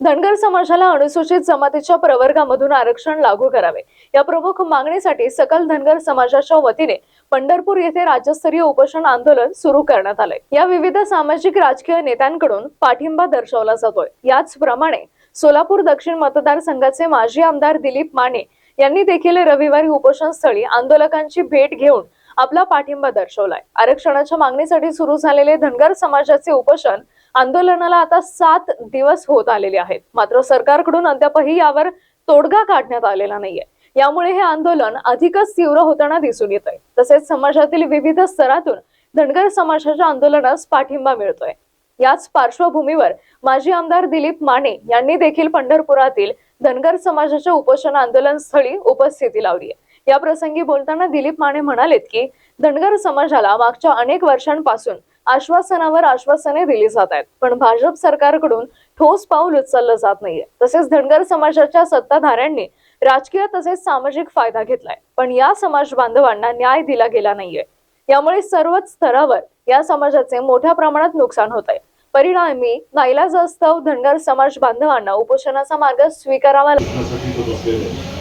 धनगर समाजाला अनुसूचित जमातीच्या प्रवर्गामधून आरक्षण लागू करावे. या प्रमुख मागणीसाठी सकल धनगर समाजाच्या वतीने पंढरपूर येथे राज्यस्तरीय उपोषण आंदोलन सुरू करण्यात आले या विविध सामाजिक राजकीय नेत्यांकडून पाठिंबा दर्शवला जातोय. याचप्रमाणे सोलापूर दक्षिण मतदारसंघाचे माजी आमदार दिलीप माने यांनी देखील रविवारी उपोषण स्थळी आंदोलकांची भेट घेऊन आपला पाठिंबा दर्शवलाय. आरक्षणाच्या मागणीसाठी सुरू झालेले धनगर समाजाचे उपोषण आंदोलनाला आता सात दिवस होत आलेले आहेत. मात्र सरकारकडून अद्यापही यावर तोडगा काढण्यात आलेला नाहीये. यामुळे हे आंदोलन अधिकच तीव्र होताना दिसून येत आहे तसेच समाजातील विविध स्तरातून धनगर समाजाच्या आंदोलनास पाठिंबा मिळतोय. याच पार्श्वभूमीवर माजी आमदार दिलीप माने यांनी देखील पंढरपुरातील धनगर समाजाच्या उपोषण आंदोलन स्थळी उपस्थिती लावली या प्रसंगी बोलताना दिलीप माने म्हणालेत की धनगर समाजाला मागच्या अनेक वर्षांपासून आश्वासनावर आश्वासने दिली जात आहेत. पण भाजप सरकारकडून ठोस पाऊल उचललं जात नाहीये. तसेच धनगर समाजाच्या सत्ताधाऱ्यांनी राजकीय तसेच सामाजिक फायदा घेतलाय. पण या समाज बांधवांना न्याय दिला गेला नाहीये. यामुळे सर्वच स्तरावर या समाजाचे मोठ्या प्रमाणात नुकसान होत आहे. परिणामी नाईलाजास्तव धनगर समाज बांधवांना उपोषणाचा मार्ग स्वीकारावा शिकण्यासाठी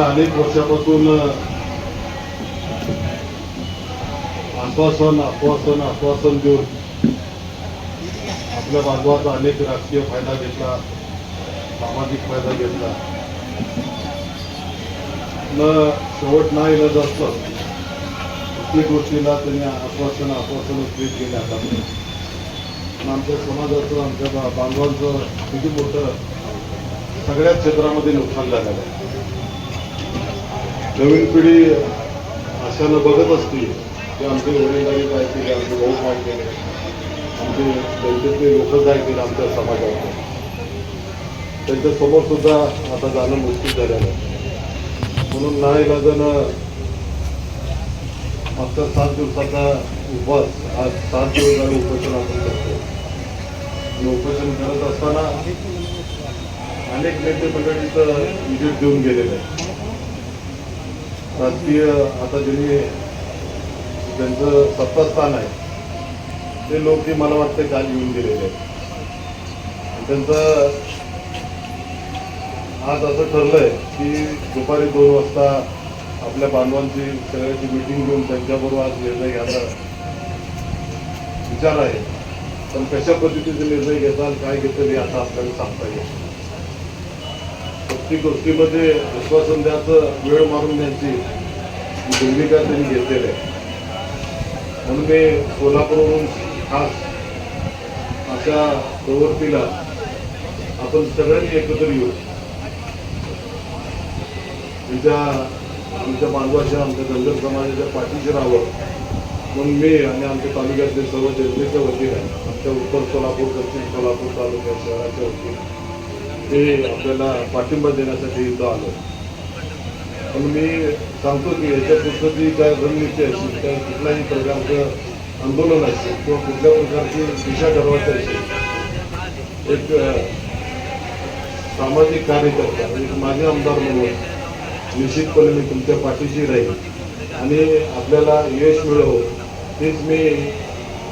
अनेक वर्षापासून आश्वासन आश्वासन आश्वासन देऊन आपल्या बांधवाचा अनेक राजकीय फायदा घेतला सामाजिक फायदा घेतला. न शेवट नाही न जास्त प्रत्येक गोष्टीला त्यांनी आश्वासन आश्वासन देत गेले आता. आमच्या समाजाचं आमच्या बांधवांचं किती मोठं सगळ्याच क्षेत्रामध्ये नुकसान झालेलं आहे. नवीन पिढी आशानं बघत असते की आमचे वडीलधारी काय केले आमचे भाऊ काय केले आमचे त्यांच्यातले लोक काय केले आमच्या समाजात त्यांच्यासमोर सुद्धा आता जाणं मुश्किल झालेलं आहे. म्हणून ना इलाजानं मागच्या सात दिवसाचा उपवास आज सात दिवस झाले उपोषण आपण करतो आणि उपोषण करत असताना अनेक नेते मंडळीचं विजिट देऊन गेलेलं आहे राजकीय आता ज्यांनी ज्यांचं सत्तास्थान आहे ते लोक मला वाटतं काल येऊन गेलेले आहेत. त्यांचं आज असं ठरलंय की दुपारी दोन वाजता आपल्या बांधवांची सगळ्याची मिटिंग घेऊन त्यांच्याबरोबर आज निर्णय घ्यायचा विचार आहे. पण कशा पद्धतीचे निर्णय घेताल काय घेतील हे आता आपल्याला सांगता येईल प्रत्येक गोष्टीमध्ये आश्वासन द्यायचं वेळ मारून द्यायची भूमिका त्यांनी घेतलेली आहे. म्हणून मी कोल्हापूरवरून खास अशा प्रवृत्तीला आपण सगळ्यांनी एकत्र येऊ. तिच्या आमच्या बांधवाच्या आमच्या धनगर समाजाच्या पाठीशी राहावं. म्हणून मी आणि आमच्या तालुक्यातले सर्व जनतेच्या वतीने आमच्या उत्तर सोलापूर दक्षिण सोलापूर तालुक्या शहराच्या वतीने ते आपल्याला पाठिंबा देण्यासाठी इथं आलो. पण मी सांगतो की याच्या पुढचं जी काय रणनीती असेल काय कुठल्याही प्रकारचं आंदोलन असेल किंवा कुठल्या प्रकारची दिशा ठरवायची असेल एक सामाजिक कार्यकर्ता एक माझे आमदार म्हणून निश्चितपणे मी तुमच्या पाठीशी राहील आणि आपल्याला यश मिळव तेच मी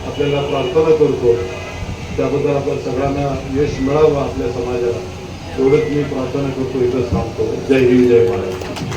आपल्याला प्रार्थना करतो. त्याबद्दल आपल्या सगळ्यांना यश मिळावं आपल्या समाजाला एवढंच मी प्रार्थना करतो इथं सांगतो. जय हिंद जय महाराज